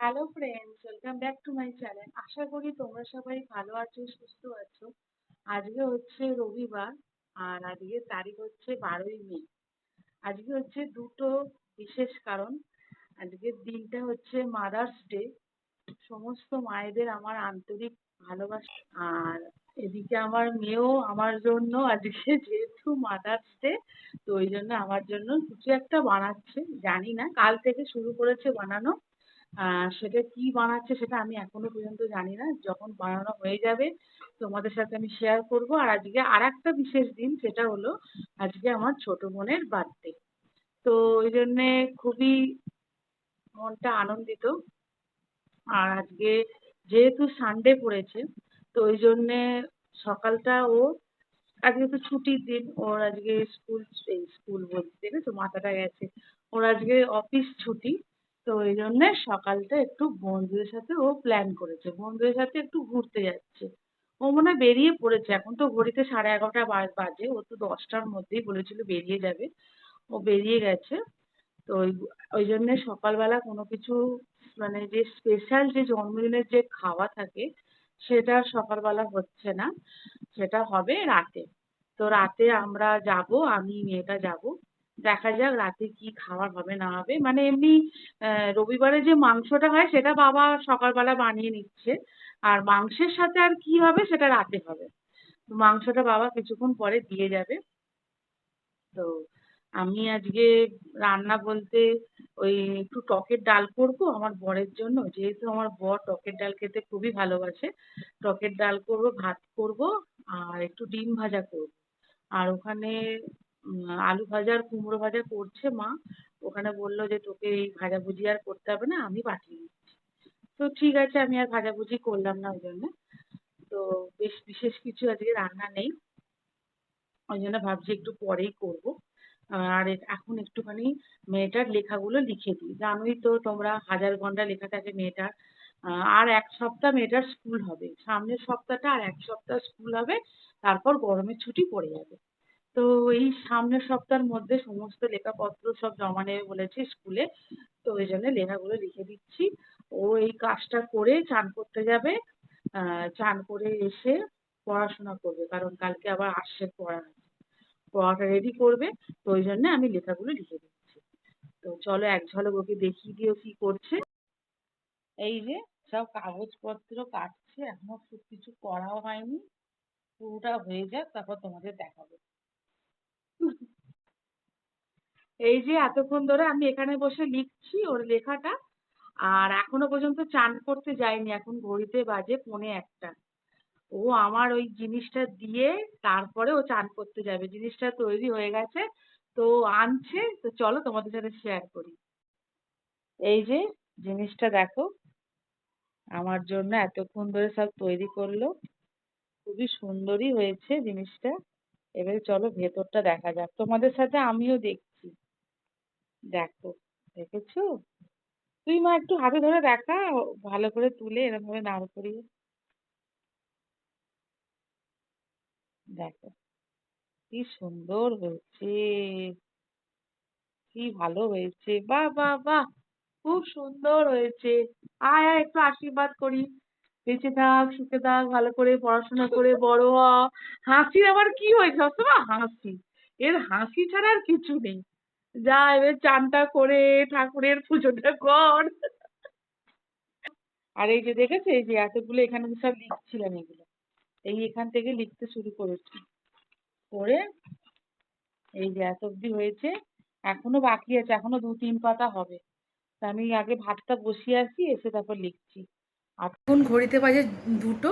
Hello friends welcome back to my channel আশা করি তোমরা সবাই ভালো আছো, সুস্থ আছো। আজকে হচ্ছে রবিবার আর আজকে তারিখ হচ্ছে বারোই মে। আজকে হচ্ছে দুটো বিশেষ কারণ। আজকের দিনটা হচ্ছে মাদার্স ডে সমস্ত মায়েদের আমার আন্তরিক ভালোবাসা। আর এদিকে আমার মেয়েও আমার জন্য আজকে যেহেতু মাদার্স ডে তো ওই জন্য আমার জন্য কিছু একটা বানাচ্ছে। জানি না, কাল থেকে শুরু করেছে বানানো। সেটা কি বানাচ্ছে সেটা আমি এখনও পর্যন্ত জানি না। যখন বানানো হয়ে যাবে, তোমাদের সাথে আমি শেয়ার করব। আর আজকে আর একটা বিশেষ দিন, সেটা হলো আজকে আমার ছোট বোনের বার্থডে তো ওই জন্যে খুবই মনটা আনন্দিত। আর আজকে যেহেতু সানডে পড়েছে, তো ওই জন্যে সকালটা ও, আজকে তো ছুটির দিন, ওর আজকে স্কুল স্কুল বলছি দেখেছ মাথাটা গেছে। ওর আজকে অফিস ছুটি। তো ওই জন্যে সকালটা একটু বন্ধুদের সাথে ও প্ল্যান করেছে। বন্ধুদের সাথে একটু ঘুরতে যাচ্ছে। ও মনে হয় বেরিয়ে পড়েছে। এখন তো ঘড়িতে সাড়ে এগারোটা বাজে। ও তো দশটার মধ্যেই বলেছিল বেরিয়ে যাবে। ও বেরিয়ে গেছে। তো ওই ওই জন্যে সকালবেলা কোনো কিছু মানে যে স্পেশাল যে জন্মদিনের যে খাওয়া থাকে, সেটা সকালবেলা হচ্ছে না। সেটা হবে রাতে। তো রাতে আমরা যাব, আমি, মেয়েটা যাব। দেখা যাক রাতে কি খাবার হবে, না হবে। মানে এমনি রবিবারে যে মাংসটা হয় সেটা বাবা সকালবেলা বানিয়ে নিচ্ছে। আর মাংসের সাথে আর কি হবে সেটা রাতে হবে। মাংসটা বাবা কিছুক্ষণ পরে দিয়ে যাবে। তো আমি আজকে রান্না বলতে ওই একটু টকের ডাল করব আমার বরের জন্য। যেহেতু আমার বর টকের ডাল খেতে খুবই ভালোবাসে, টকের ডাল করব, ভাত করব আর একটু ডিম ভাজা করব। আর ওখানে আলু ভাজা আর কুমড়ো ভাজা করছে মা। ওখানে বলল যে, তোকে এই ভাজাভুজি আর করতে হবে না, আমি পাঠিয়ে দিচ্ছি। তো ঠিক আছে, আমি আর ভাজাভুজি করলাম না ওই জন্য। তো বেশ বিশেষ কিছু আজকে রান্না নেই। ওই জন্য ভাবছি একটু পরেই করব। আর এখন একটুখানি মেয়েটার লেখাগুলো লিখে দিই। জানোই তো তোমরা, হাজার ঘণ্টা লেখা থাকে মেয়েটার। আর এক সপ্তাহ মেয়েটার স্কুল হবে। সামনের সপ্তাহটা আর এক সপ্তাহ স্কুল হবে, তারপর গরমের ছুটি পড়ে যাবে। তো এই সামনের সপ্তাহের মধ্যে সমস্ত লেখাপত্র সব জমা নেবে বলেছে স্কুলে। তো ওই জন্য লেখাগুলো লিখে দিচ্ছি। ও এই কাজটা করে চান করতে যাবে চান করে এসে পড়াশোনা করবে, কারণ কালকে আবার আসছে পড়া পড়াটা রেডি করবে, তো ওই জন্য আমি লেখাগুলো লিখে দিচ্ছি। তো চলো এক ঝলক ওকে দেখিয়ে দিও কি করছে। এই যে সব কাগজপত্র কাটছে, এখনও কিছু করাও হয়নি। পুরোটা হয়ে যাক, তারপর তোমাদের দেখাবো। এই যে এতক্ষণ ধরে আমি এখানে বসে লিখছি ওর লেখাটা, আর এখনও পর্যন্ত চান করতে যায়নি এখন ঘড়িতে বাজে পৌনে একটা। ও আমার ওই জিনিসটা দিয়ে তারপরে ও চান করতে যাবে, জিনিসটা তৈরি হয়ে গেছে, তো আনছে, তো চলো তোমাদের সাথে শেয়ার করি। এই যে জিনিসটা দেখো, আমার জন্য এতক্ষণ ধরে সব তৈরি করল, খুবই সুন্দরই হয়েছে জিনিসটা। এবারে চলো ভেতরটা দেখা যাক। তোমাদের সাথে আমিও দেখছি। দেখো, দেখেছ? তুই মা একটু হাতে ধরে দেখা, ভালো করে তুলে এরকম ভাবে দাঁড় করিয়ে। দেখো, কি সুন্দর হয়েছে। কি ভালো হয়েছে। বাহ বাহ বাহ, খুব সুন্দর হয়েছে। আয় আয়, একটু আশীর্বাদ করি। বেঁচে থাক, সুখে থাক, ভালো করে পড়াশোনা করে বড় হ। হাসির আবার কি হয়েছে সবসময় হাসি। এর হাসি ছাড়া আর কিছু নেই। যা এবার চানটা করে, ঠাকুরের পুজোটা কর। আর এই যে দেখেছ, এই যে এতগুলো এখানে সব লিখছিলাম এগুলো। এই এখান থেকে লিখতে শুরু করেছি। করে এই যে এত অব্দি হয়েছে, এখনও বাকি আছে, এখনও দু তিন পাতা হবে। তা আমি আগে ভাতটা বসিয়ে আসি, এসে তারপর লিখছি। এখন ঘড়িতে বাজে দুটো,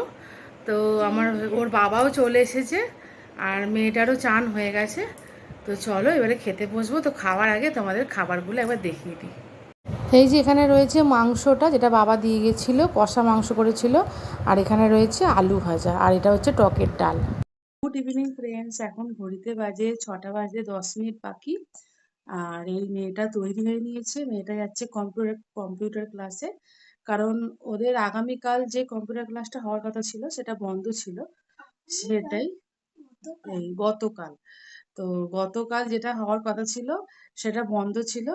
তো আমার ওর বাবাও চলে এসেছে আর মেয়েটারও চান হয়ে গেছে। তো চলো এবারে খেতে বসবো, তো খাওয়ার আগে তোমাদের খাবারগুলো একবার দেখিয়ে দিই। এই যে এখানে রয়েছে মাংসটা, যেটা বাবা দিয়ে গেছিল, কষা মাংস করেছিল, আর এখানে রয়েছে আলু ভাজা, আর এটা হচ্ছে টকের ডাল। গুড ইভিনিং ফ্রেন্ডস, এখন ঘড়িতে বাজে ছটা বাজে দশ মিনিট বাকি, আর এই মেয়েটা তৈরি হয়ে নিয়েছে, মেয়েটা যাচ্ছে কম্পিউটার কম্পিউটার ক্লাসে। কারণ ওদের আগামীকাল যে কম্পিউটার ক্লাসটা হওয়ার কথা ছিল, সেটা বন্ধ ছিল। সেটাই এই গতকাল। তো গতকাল যেটা হওয়ার কথা ছিল, সেটা বন্ধ ছিল।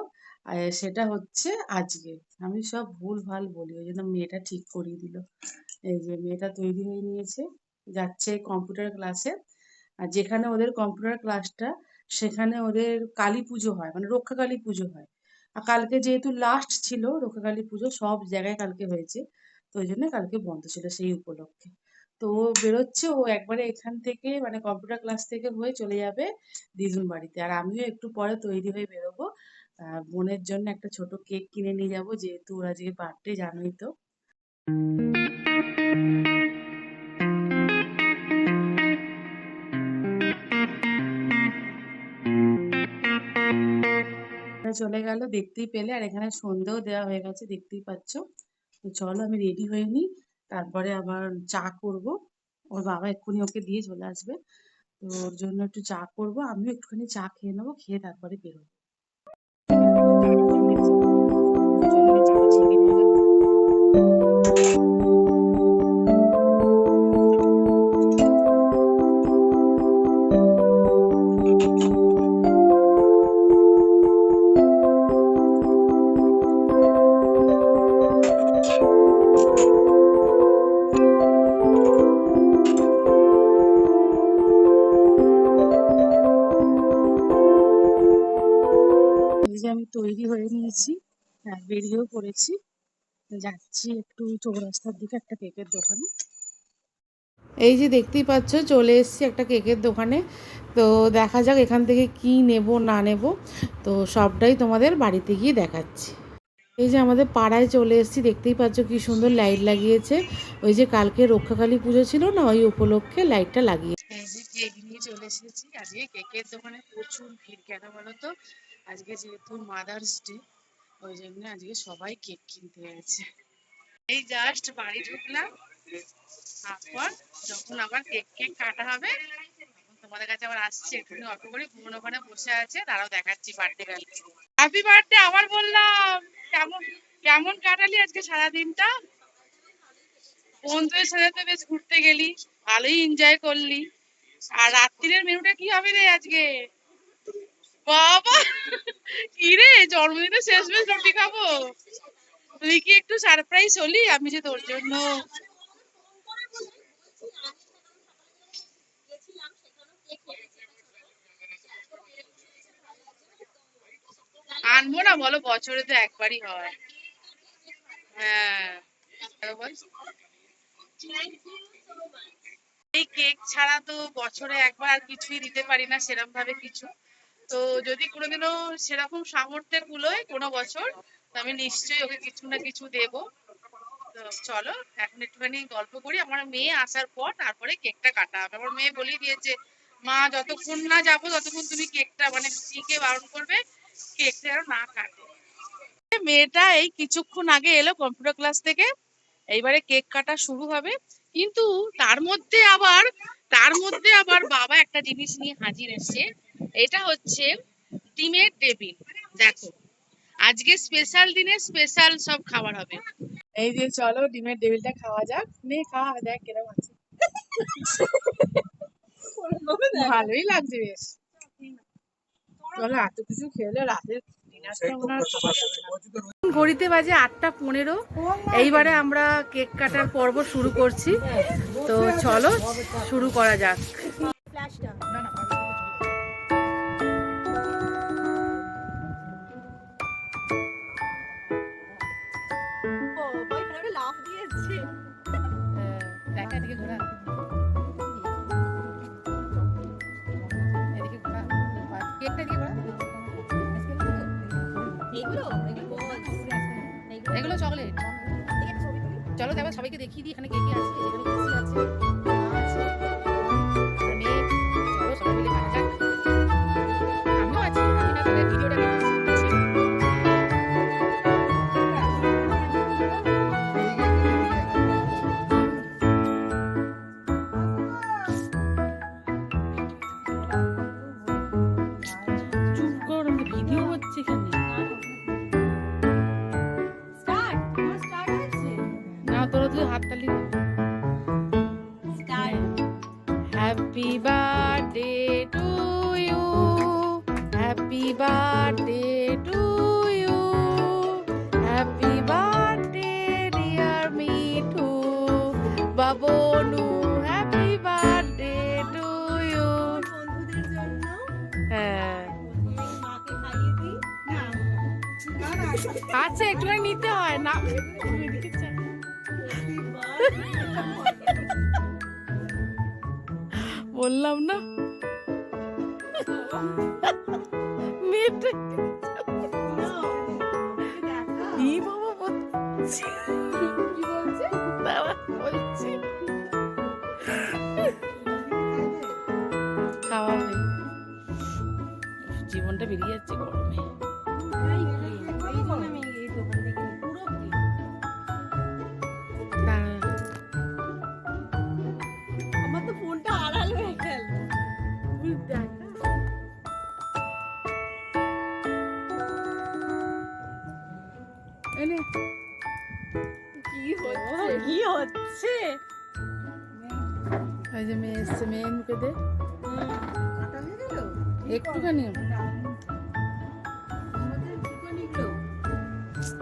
সেটা হচ্ছে আজকে। আমি সব ভুল ভালো বলি, ওই জন্য মেয়েটা ঠিক করিয়ে দিল। এই যে মেয়েটা তৈরি হয়ে নিয়েছে, যাচ্ছে কম্পিউটার ক্লাসে আর যেখানে ওদের কম্পিউটার ক্লাসটা সেখানে ওদের কালী পুজো হয় মানে রক্ষা কালী পুজো হয়। আর কালকে যেহেতু লাস্ট ছিল রক্ষা কালী পুজো, সব জায়গায় কালকে হয়েছে। তো ওই জন্য কালকে বন্ধ ছিল সেই উপলক্ষে। তো ও বেরোচ্ছে, ও একবারে এখান থেকে মানে কম্পিউটার ক্লাস থেকে হয়ে চলে যাবে দিদুন বাড়িতে। আর আমিও একটু পরে তৈরি হয়ে বেরোবো। বোনের জন্য একটা ছোট কেক কিনে নিয়ে যাব, যেহেতু ওরা আজকে বার্থডে জানোই তো। ওরা চলে গেল, দেখতেই পেলে। আর এখানে সন্ধেও দেওয়া হয়ে গেছে, দেখতেই পাচ্ছ। তো চলো আমি রেডি হয়ে নিই। তারপরে আবার চা করব। ওর বাবা এক্ষুনি ওকে দিয়ে চলে আসবে। তো ওর জন্য একটু চা করব। আমিও একটুখানি চা খেয়ে নেব, খেয়ে তারপরে বেরোবো। তৈরি হয়ে নিয়েছি। হ্যাঁ বেরিয়েও পড়েছি। যাচ্ছি একটু চৌরাস্তার দিকে একটা কেকের দোকানে। এই যে দেখতেই পাচ্ছ, চলে এসেছি একটা কেকের দোকানে। তো দেখা যাক এখান থেকে কি নেব, না নেব। তো সবটাই তোমাদের বাড়িতে গিয়ে দেখাচ্ছি। এই যে আমাদের পাড়ায় চলে এসেছি, দেখতেই পাচ্ছ কি সুন্দর লাইট লাগিয়েছে। ওই যে কালকে রক্ষাকালী পুজো ছিল না, ওই উপলক্ষে লাইটটা লাগিয়ে কেক নিয়ে চলে এসেছি। আজকে কেকের দোকানে প্রচুর ভিড়। কেন বলো তো আজকে যেহেতু মাদার্স ডে ওই জন্য আজকে সবাই কেক কিনতে গেছে। এই জাস্ট বাড়ি ঢুকলাম। তারপর যখন আবার কেক কেক কাটা হবে তোমাদের কাছে আবার আসছি। একটুখানি অল্প করে বোন ওখানে বসে আছে, তারাও দেখাচ্ছি বার্থডে গার্ল হ্যাপি বার্থডে আবার বললাম। কেমন কেমন কাটালি আজকে সারা দিনটা বন্ধুদের সাথে তো বেশ ঘুরতে গেলি, ভালোই এনজয় করলি। আর রাত্রিরের মেনুটা কি হবে রে আজকে? বাবা! কি রে? জন্মদিনে শেষ বেশ রুটি খাব? তুই কি একটু সারপ্রাইজ হলি? আমি যে তোর জন্য। আনব না বলো, বছরে তো একবারই হয়। হ্যাঁ। এই কেক ছাড়া তো বছরে একবার কিছুই দিতে পারি না সেরকম ভাবে কিছু। তো যদি কোনোদিনও সেরকম সামর্থ্যের কুলোয় কোনো বছর, তো আমি নিশ্চয়ই ওকে কিছু না কিছু দেব। চলো, এখন একটুখানি গল্প করি। আমার মেয়ে আসার পর তারপরে কেকটা কাটা হবে। আমার মেয়ে বলেই দিয়েছে, মা, যতক্ষণ না যাব, ততক্ষণ তুমি কেকটা মানে পিকে বারণ করবে, কেকটা যেন না কাটে। মেয়েটা এই কিছুক্ষণ আগে এলো কম্পিউটার ক্লাস থেকে। এইবারে কেক কাটা শুরু হবে। কিন্তু তার মধ্যে আবার তার মধ্যে আবার বাবা একটা জিনিস নিয়ে হাজির এসছে। এটা হচ্ছে ডিমের টেবিল। দেখো আজকে স্পেশাল দিনে স্পেশাল সব খাবার হবে। এই যে চলো ডিমের টেবিলটা খাওয়া যাক। নে খাওয়া দেখ কীরকম আছে। ভালোই লাগছে বেশ। চলো এত কিছু খেলে রাতের ডিনারটা হয়। ঘড়িতে বাজে আটটা পনেরো। এইবারে আমরা কেক কাটার পর্ব শুরু করছি। তো চলো শুরু করা যাক। এদিকে কেকটা এদিকে চলো তারপর সবাইকে দেখিয়ে দিই এখানে কে কে birthday to you. Happy birthday dear Mithu Babnu happy birthday to you. বন্ধুদের হ্যাঁ। আচ্ছা একটু নিতে হয়। না বললাম না। মেয়েটা ই বাবা বলছি। দাঁড়া, বলছি? খাওয়াবে জীবনটা বেরিয়ে যাচ্ছে গরমে। ওই যে মেয়ে এসছে মেয়ে মুখে দে। একটুখানি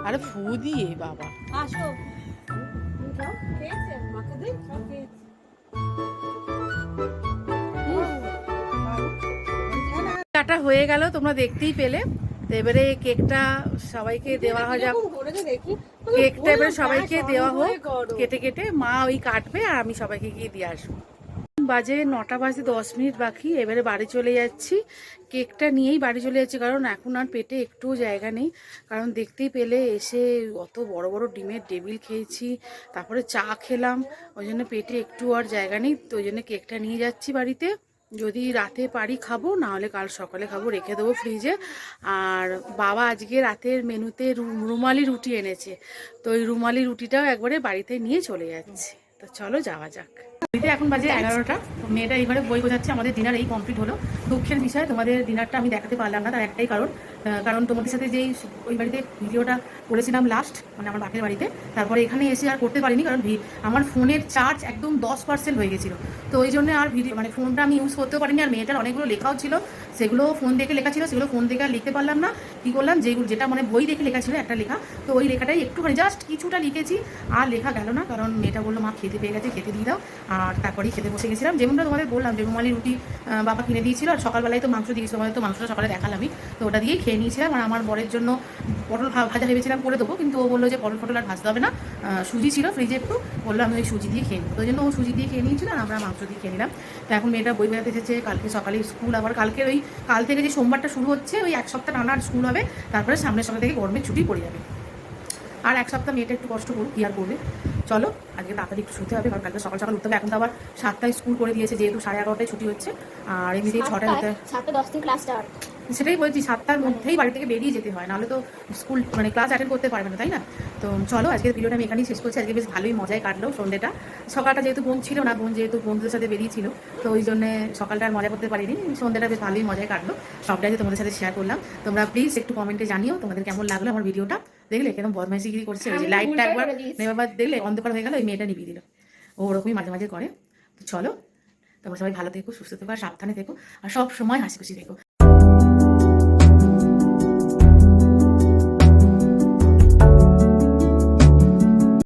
আরে ফু দিয়ে বাবা। আসো। কাটা হয়ে গেল তোমরা দেখতেই পেলে। তো এবারে কেকটা সবাইকে দেওয়া হয় যাক। কেকটা এবারে সবাইকে দেওয়া হোক। কেটে কেটে মা ওই কাটবে আর আমি সবাইকে গিয়ে দিয়ে আসব। বাজে নটা বাজে দশ মিনিট বাকি, এবারে বাড়ি চলে যাচ্ছি। কেকটা নিয়েই বাড়ি চলে যাচ্ছি, কারণ এখন আর পেটে একটুও জায়গা নেই। কারণ দেখতেই পেলে এসে অত বড় বড় ডিমের টেবিল খেয়েছি, তারপরে চা খেলাম, ওই জন্য পেটে একটু আর জায়গা নেই, তো ওই জন্য কেকটা নিয়ে যাচ্ছি বাড়িতে। যদি রাতে পারি খাব না হলে কাল সকালে খাব, রেখে দেবো ফ্রিজে। আর বাবা আজকে রাতের মেনুতে রুমালি রুটি এনেছে, তো ওই রুমালি রুটিটাও একবারে বাড়িতে নিয়ে চলে যাচ্ছে। তো চলো যাওয়া যাক। বাড়িতে এখন বাজে এগারোটা। মেয়েটা এইবারে বই বোঝাচ্ছে আমাদের ডিনার এই কমপ্লিট হলো। দুঃখের বিষয় তোমাদের ডিনারটা আমি দেখাতে পারলাম না তার একটাই কারণ। কারণ তোমাদের সাথে যেই ওই বাড়িতে ভিডিওটা করেছিলাম লাস্ট মানে আমার বাপের বাড়িতে তারপরে এখানে এসে আর করতে পারিনি কারণ আমার ফোনের চার্জ একদম দশ পার্সেন্ট হয়ে গেছিল। তো ওই জন্য আর ভিডিও মানে ফোনটা আমি ইউজ করতেও পারিনি আর মেয়েটার অনেকগুলো লেখাও ছিল। সেগুলো ফোন দেখে লেখা ছিল, সেগুলো ফোন দেখে আর লিখতে পারলাম না। কী করলাম? যেগুলো যেটা মানে বই দেখে লেখা ছিল একটা লেখা। তো ওই লেখাটাই একটুখানি জাস্ট কিছুটা লিখেছি, আর লেখা গেল না। কারণ মেয়েটা বলল, মা, খেতে পেয়ে গেছে, খেতে দিয়ে দাও। আর তারপরেই খেতে বসে গেছিলাম। যেমনটা তোমাদের বললাম যে রুমালি রুটি বাবা কিনে দিয়েছিল। আর সকালবেলায় তো মাংস দিয়েছিল তোমাদের তো মাংসটা সকালে দেখালামই। তো ওটা দিয়েই খেয়ে নিয়েছিলাম। আর আমার বরের জন্য পটল ভাজা ভেবেছিলাম করে দেবো। কিন্তু ও বলল যে, পটল ফটল আর ভাজতে হবে না। সুজি ছিল ফ্রিজে একটু বলল, আমি ওই সুজি দিয়ে খেয়ে নিই ওই জন্য ও সুজি দিয়ে খেয়ে নিয়েছিল আর আমরা মাংস দিয়ে খেয়ে নিলাম। তো এখন মেয়েটা বই বেড়াতে এসেছে, কালকে সকালে স্কুল, আবার কালকে ওই, কাল থেকে যে সোমবারটা শুরু হচ্ছে, ওই এক সপ্তাহ টানা স্কুল হবে, তারপরে সামনের সপ্তাহ থেকে গরমের ছুটি পড়ে যাবে। আর এক সপ্তাহ মেয়েটা একটু কষ্ট করুক, কি আর করবে? চলো, আজকে তাড়াতাড়ি একটু শুতে হবে, কারণ কালকে সকাল সকাল উঠতে হবে, এখন তো আবার সাতটায় স্কুল করে দিয়েছে, যেহেতু সাড়ে এগারোটায় ছুটি হচ্ছে, আর এমনিতেই ছটায় উঠতে সাতটা দশ স্টার্ট। সেটাই বলছি সাতটার মধ্যেই বাড়ি থেকে বেরিয়ে যেতে হয় নাহলে তো স্কুল মানে ক্লাস অ্যাটেন্ড করতে পারবে না তাই না? তো চলো আজকের ভিডিওটা আমি এখানেই শেষ করছি আজকে বেশ ভালোই মজায় কাটলো সন্ধ্যেটা। সকালটা যেহেতু বোন ছিল না বোন যেহেতু বন্ধুদের সাথে বেরিয়েছিল তো ওই জন্য সকালটা আর মজা করতে পারিনি সন্ধ্যাটা বেশ ভালোই মজায় কাটলো সবটাই তোমাদের সাথে শেয়ার করলাম। তোমরা প্লিজ একটু কমেন্টে জানিও তোমাদের কেমন লাগল আমার ভিডিওটা দেখলে কেন বদমাইশিগিরি করছে ওই যে লাইটটা একবার। নেবার দেখলে অন্ধকার হয়ে গেল ওই মেয়েটা নিভিয়ে দিল। ও ওরকমই মাঝে মাঝে করে। তো চলো তোমরা সবাই ভালো থেকো সুস্থ থেকো আর সাবধানে থেকো আর সব সময় হাসি খুশি থেকো।